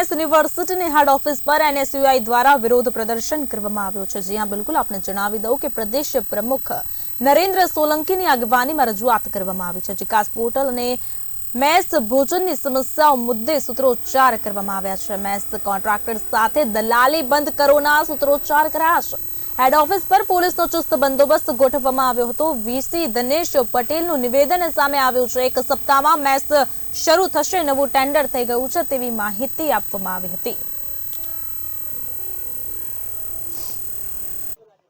MS યુનિવર્સિટીની હેડ office પર NSUI દ્વારા વિરોધ પ્રદર્શન કરવામાં આવ્યું છે. જ્યાં બિલકુલ. આપને જણાવી દઉં કે પ્રદેશ પ્રમુખ નરેન્દ્ર સોલંકીની આગેવાનીમાં રજૂઆત કરવામાં આવી છે વિકાસ પોર્ટલ અને મેસ ભોજનની સમસ્યાઓ મુદ્દે સૂત્રોચ્ચાર કરવામાં આવ્યા છે. મેસ કોન્ટ્રાક્ટર સાથે દલાલી બંધ કરોના સૂત્રોચ્ચાર કરાયા છે. હેડ ઓફિસ પર પોલીસનો ચુસ્ત બંદોબસ્ત ગોઠવવામાં આવ્યો હતો. વીસી દિનેશ પટેલનું નિવેદન સામે આવ્યું છે. એક સપ્તાહમાં મેસ શરૂ થશે, નવું ટેન્ડર થઈ ગયું છે તેવી માહિતી આપવામાં આવી હતી.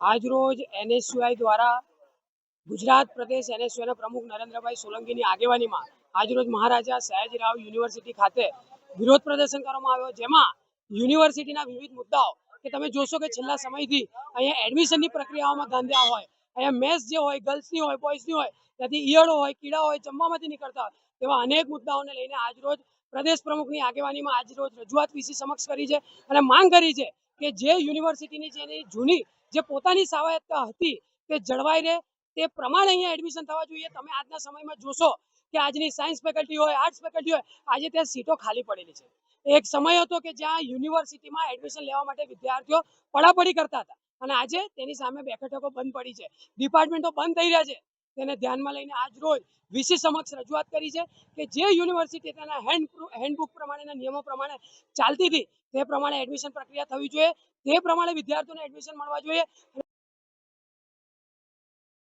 આજરોજ એનએસયુઆઈ દ્વારા ગુજરાત પ્રદેશ એનએસયુના પ્રમુખ નરેન્દ્રભાઈ સોલંકીની આગેવાનીમાં આજરોજ મહારાજા સયાજીરાવ યુનિવર્સિટી ખાતે વિરોધ પ્રદર્શન કરવામાં આવ્યો, જેમાં યુનિવર્સિટીના વિવિધ મુદ્દાઓ કે તમે જોશો કે છેલ્લા સમયથી અહીંયા એડમિશનની પ્રક્રિયાઓમાં ગાંધ્યા હોય, અહીંયા મેસ જે હોય, ગર્લ્સની હોય, બોયઝની હોય, ત્યાંથી ઈયળો હોય, કીડા હોય, જમવામાંથી નીકળતા હોય તેવા અનેક મુદ્દાઓને લઈને આજરોજ પ્રદેશ પ્રમુખની આગેવાનીમાં આજરોજ રજૂઆત વીસી સમક્ષ કરી છે અને માંગ કરી છે કે જે યુનિવર્સિટીની જેની જૂની જે પોતાની સ્વાયત્તતા હતી તે જળવાઈ રહે, તે પ્રમાણે અહીંયા એડમિશન થવા જોઈએ. તમે આજના સમયમાં જોશો કે આજની સાયન્સ ફેકલ્ટી હોય, આર્ટ્સ ફેકલ્ટી હોય, આજે ત્યાં સીટો ખાલી પડેલી છે. એક સમય હતો કે જ્યાં યુનિવર્સિટીમાં એડમિશન લેવા માટે વિદ્યાર્થીઓ પડાપડી કરતા હતા અને આજે તેની સામે બેઠકો બંધ પડી છે. ડિપાર્ટમેન્ટો બંધ થઈ રહ્યા છે. તેને ધ્યાનમાં લઈને આજ રોજ વીસી સમક્ષ રજૂઆત કરી છે કે જે યુનિવર્સિટી તેના હેન્ડ હેન્ડબુક પ્રમાણેના નિયમો પ્રમાણે ચાલતી હતી, તે પ્રમાણે એડમિશન પ્રક્રિયા થવી જોઈએ. તે પ્રમાણે વિદ્યાર્થીઓને એડમિશન મળવા જોઈએ.